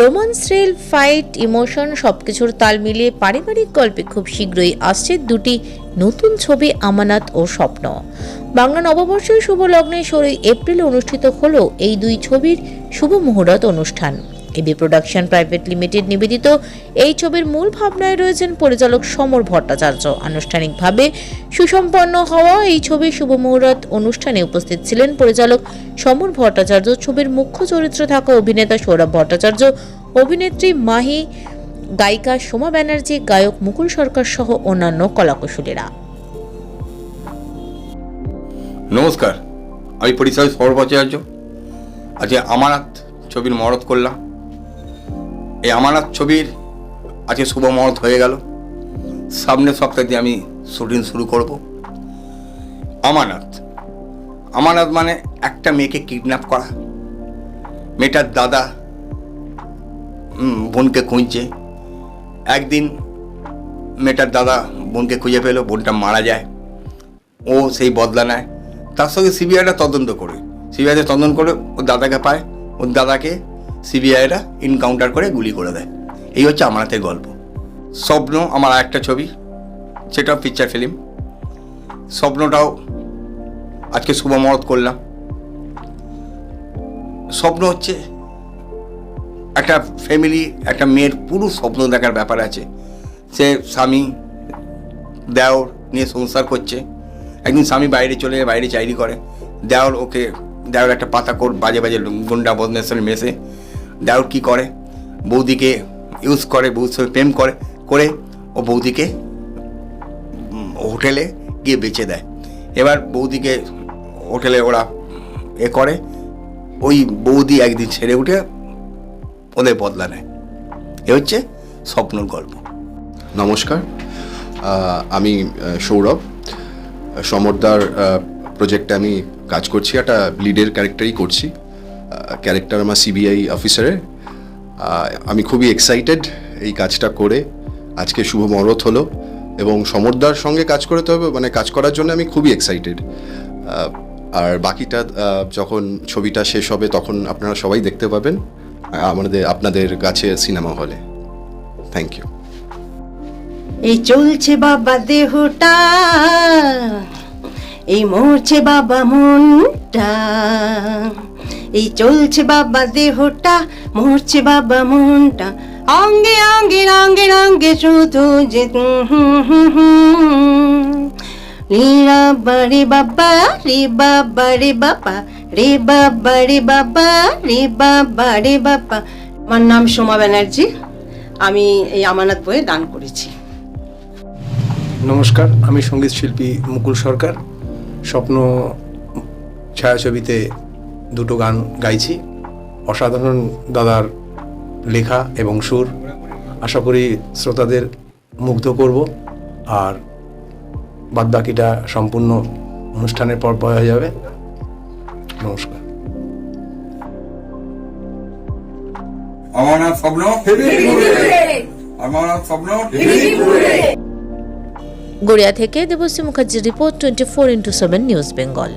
Romance rail fight emotion সবকিছুর তাল মিলিয়ে পারিবারিক গল্পে খুব শীঘ্রই আসছে দুটি নতুন ছবি, আমানাত ও স্বপ্ন। বাংলা নববর্ষের শুভ লগ্নে ষোলোই এপ্রিল অনুষ্ঠিত হল এই দুই ছবির শুভ মুহূর্ত অনুষ্ঠান। এবি প্রোডাকশন প্রাইভেট লিমিটেড নিবেদিত। এই ছবির মূল ভাবনায় রয়েছেন পরিচালক সমর ভট্টাচার্য। আনুষ্ঠানিকভাবে সুসম্পন্ন হওয়া এই ছবির শুভ মুহূর্ত অনুষ্ঠানে উপস্থিত ছিলেন পরিচালক সমর ভট্টাচার্য। ছবির মুখ্য চরিত্রে থাকা অভিনেতা সৌরভ ভট্টাচার্য, অভিনেত্রী মাহি, গায়িকা সোমা ব্যানার্জি, গায়ক মুকুল সরকার সহ অন্যান্য কলাকুশলীরা। নমস্কার, আমি পরিচয় সর্বাচার্য আজকে আমানাত ছবির মহরত করলাম। এই আমানাত ছবির আজকে শুভ মহরত হয়ে গেল। সামনের সপ্তাহে আমি শুটিং শুরু করব। আমানাত। আমানাত মানে একটা মেয়েকে কিডন্যাপ করা। মেয়েটার দাদা বোনকে খুঁজছে। একদিন মেয়েটার দাদা বোনকে খুঁজে পেল, বোনটা মারা যায়। ও সেই বদলা নেয়। তার সঙ্গে সিবিআইটা তদন্ত করে। সিবিআইতে তদন্ত করে ওর দাদাকে পায়। ওর দাদাকে সিবিআইরা ইনকাউন্টার করে গুলি করে দেয়। এই হচ্ছে আমারাতের গল্প। স্বপ্ন আমার একটা ছবি, সেটাও পিকচার ফিল্ম স্বপ্নটাও আজকে শুভ মহরত করলাম। স্বপ্ন হচ্ছে একটা ফ্যামিলি একটা মেয়ের পুরো স্বপ্ন দেখার ব্যাপার আছে। সে স্বামী, দেওর নিয়ে সংসার করছে। একদিন স্বামী বাইরে চলে যায়, বাইরে চাকরি করে। দেওর ওকে, দেওর একটা পাতা কোট বাজে বাজে গুন্ডা বদনেশ্বর মেসে। দেওর কী করে? বৌদিকে ইউজ করে, বৌদির সঙ্গে প্রেম করে করে ও বৌদিকে হোটেলে গিয়ে বেচে দেয়। এবার বৌদিকে হোটেলে ওরা এ করে, ওই বৌদি একদিন ছেড়ে উঠে ওদের বদলা নেয়। এ হচ্ছে স্বপ্নর গল্প। নমস্কার আমি সৌরভ। সমরদার প্রজেক্টে আমি কাজ করছি, একটা লিডের ক্যারেক্টারই করছি। ক্যারেক্টার আমার সিবিআই অফিসারের আমি খুবই এক্সাইটেড এই কাজটা করে। আজকে শুভ মহরত হলো এবং সমরদার সঙ্গে কাজ করতে হবে মানে কাজ করার জন্য আমি খুবই এক্সাইটেড আর বাকিটা যখন ছবিটা শেষ হবে তখন আপনারা সবাই দেখতে পাবেন আমাদের, আপনাদের কাছে সিনেমা হলে থ্যাংক ইউ এই চলছে বাবা দেহটা, এই মরছে বাবা মনটা। এই চলছে বাবা দেহটা, মরছে বাবা মনটা। অঙ্গে অঙ্গে রঙ্গে রঙ্গে শুধু যে লীলা বারে বাবা, রে বাবা রে বাবা রে বাবা রে বাবা রে বাবা রে বাবা। আমার নাম সোমা ব্যানার্জি। আমি এই আমানত বইয়ে দান করেছি। নমস্কার, আমি সংগীত শিল্পী মুকুল সরকার। স্বপ্ন ছায়াছবিতে দুটো গান গাইছি। অসাধারণ দাদার লেখা এবং সুর। আশা করি শ্রোতাদের মুগ্ধ করব। আর বাদবাকিটা সম্পূর্ণ অনুষ্ঠানের পর পাওয়া যাবে। নমস্কার। আমার স্বপ্ন। আমার স্বপ্ন। গড়িয়া থেকে দেবশ্রী মুখার্জির report twenty four into seven news Bengal.